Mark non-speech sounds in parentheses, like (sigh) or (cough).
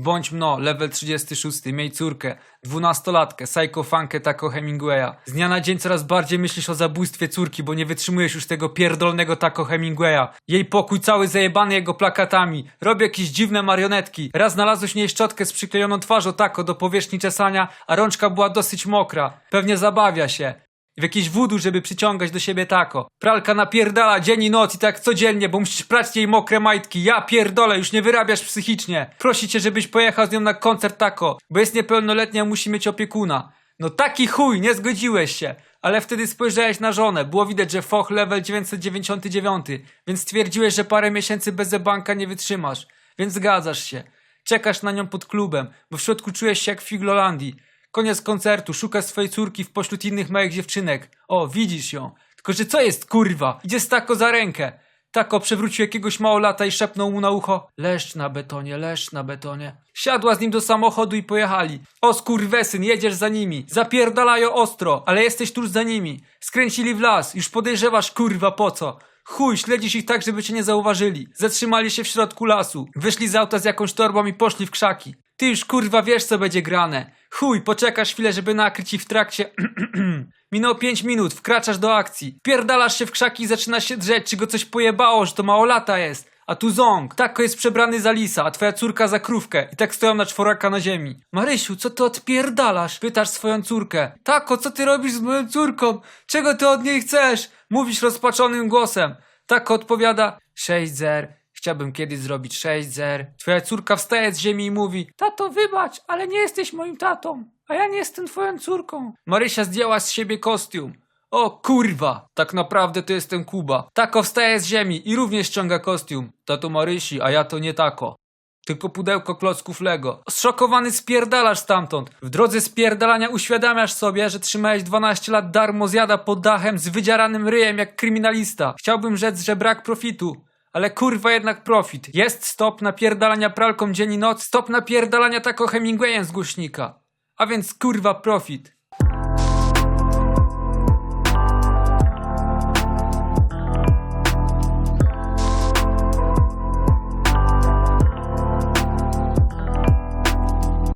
Bądź mno, level 36, miej córkę, dwunastolatkę, psychofankę tako Hemingwaya. Z dnia na dzień coraz bardziej myślisz o zabójstwie córki, bo nie wytrzymujesz już tego pierdolnego tako Hemingwaya. Jej pokój cały zajebany jego plakatami. Robi jakieś dziwne marionetki. Raz znalazłeś niej szczotkę z przyklejoną twarzą tako do powierzchni czesania, a rączka była dosyć mokra. Pewnie zabawia się. W jakiś wudu, żeby przyciągać do siebie tako. Pralka napierdala dzień i noc i tak codziennie, bo musisz prać jej mokre majtki. Ja pierdolę, już nie wyrabiasz psychicznie. Prosi cię, żebyś pojechał z nią na koncert tako, bo jest niepełnoletnia, musi mieć opiekuna. No taki chuj, nie zgodziłeś się. Ale wtedy spojrzałeś na żonę, było widać, że foch level 999, więc stwierdziłeś, że parę miesięcy bez banka nie wytrzymasz. Więc zgadzasz się. Czekasz na nią pod klubem, bo w środku czujesz się jak w Figlolandii. Koniec koncertu, szukasz swojej córki w pośród innych małych dziewczynek. O, widzisz ją. Tylko, że co jest, kurwa? Idzie z tako za rękę. Tako przewrócił jakiegoś małolata i szepnął mu na ucho Leszcz na betonie, leszcz na betonie. Siadła z nim do samochodu i pojechali. O skurwesyn, jedziesz za nimi. Zapierdalają ostro, ale jesteś tuż za nimi. Skręcili w las, już podejrzewasz, kurwa, po co? Chuj, śledzisz ich tak, żeby cię nie zauważyli. Zatrzymali się w środku lasu. Wyszli z auta z jakąś torbą i poszli w krzaki. Ty już kurwa wiesz co będzie grane. Chuj, poczekasz chwilę, żeby nakryć ich w trakcie. (clears throat) Minęło 5 minut, wkraczasz do akcji. Pierdalasz się w krzaki i zaczynasz się drzeć, czy go coś pojebało, że to małolata jest. A tu ząg. Tako jest przebrany za lisa, a twoja córka za krówkę. I tak stoją na czworaka na ziemi. Marysiu, co ty odpierdalasz? Pytasz swoją córkę. Tako, co ty robisz z moją córką? Czego ty od niej chcesz? Mówisz rozpaczonym głosem. Tako odpowiada. Sześć zer. Chciałbym kiedyś zrobić sześć zer. Twoja córka wstaje z ziemi i mówi. Tato, wybacz, ale nie jesteś moim tatą. A ja nie jestem twoją córką. Marysia zdjęła z siebie kostium. O kurwa, tak naprawdę to jestem Kuba. Tako wstaje z ziemi i również ściąga kostium. Tato Marysi, a ja to nie tako. Tylko pudełko klocków Lego. Zszokowany spierdalasz stamtąd. W drodze spierdalania uświadamiasz sobie, że trzymałeś 12 lat darmo zjada pod dachem z wydzieranym ryjem jak kryminalista. Chciałbym rzec, że brak profitu. Ale kurwa jednak profit. Jest stop napierdalania pralką dzień i noc, stop napierdalania tako Hemingwayem z głośnika. A więc kurwa profit.